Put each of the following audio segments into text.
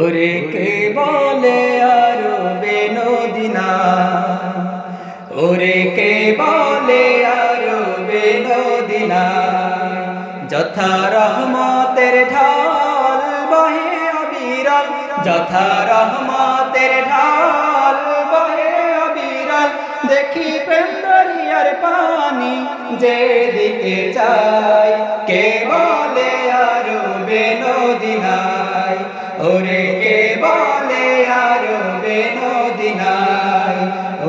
ওরে কে বলে আরও বেনদিনা? ওরে কে বলে আরও বেনদিনা? যথা রহমতের ঢাল বহে অবিরল, যথা রহমতের ঢাল বহে অবিরল। দেখি প্রেমদরিয়ার পানি যেদিকে চাই কে বলে আরও বেনদিনাই ওরে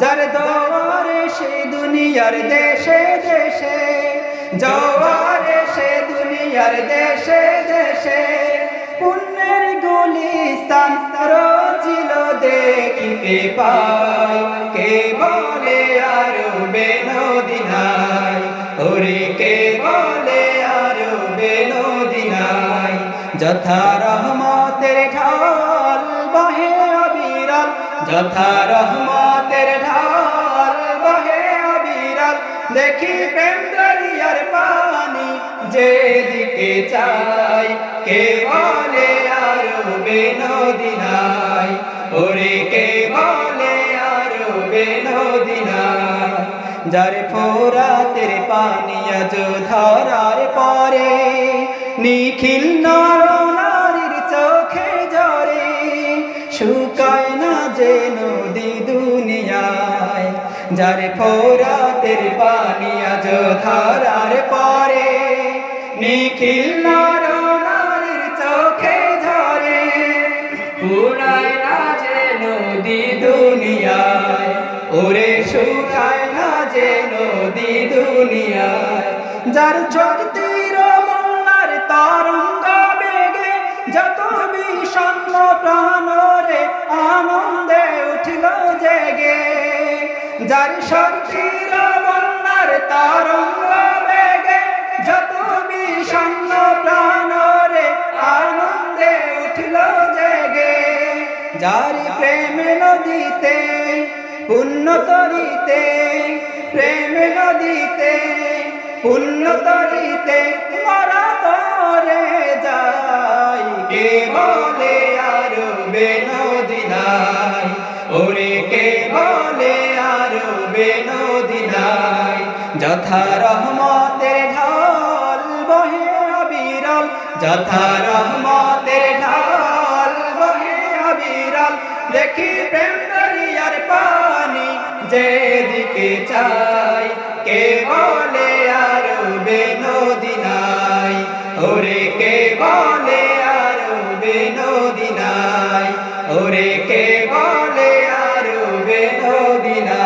যার দোয়ারে সে দুনিয়ার দেশে দেশে। জওয়ারে সে দুনিয়ার দেশে দেশে। পুণ্যের গুলিস্তান রচিল দেখিতে পাই কে বলে আর বেনদিনাই ওরে কে বলে আর বেনদিনাই যথা রহমতের অবিরল যথা রহমতের ঢাল বহে অবিরল দেখি প্রেম দরিয়ার পানি যেদিকে চাই। কে বলে আর বেনদিনাই ওরে কে বলে আর বেনদিনাই যার ফোরাতের পানি আজ ধরার পরে, নিখিল নর নারীর চোখে জরে, শুকায় যে নদী দুনিয়ায়, যার ফোরাতের পানি আজ ধরার পরে, নিখিল নর নারীর চোখে ঝরে পুরায় না যে নদী দুনিয়ায়, ওরে শুকায় না যে নদী দুনিয়ায়, যার চোখ তীর মন্নার তরঙ্গ বেগে, যত বিষণ্ণ প্রাণরে আনন্দে উঠিল জেগে যার শক্তির বন্যার তরঙ্গ বেগে যত বিষণ্ণ প্রাণরে আনন্দে উঠিল জেগে। যার প্রেম নদীতে পুণ্য তরিতে প্রেম নদীতে পুণ্য তরিতে মরা তরে যাই কে বলে আর বেনদিনাই ওরে কে বলে আর বেনদিনাই যথা রহমতের ঢাল বহে অবিরল যথা রহমতের ঢাল বহে অবিরল দেখি প্রেম দরিয়ার পানি যেদিকে চাই, কে বলে আর বেনদিনাই ওরে কে বলে আর বেনদিনাই ওরে কে বলে আর বেনদিনাই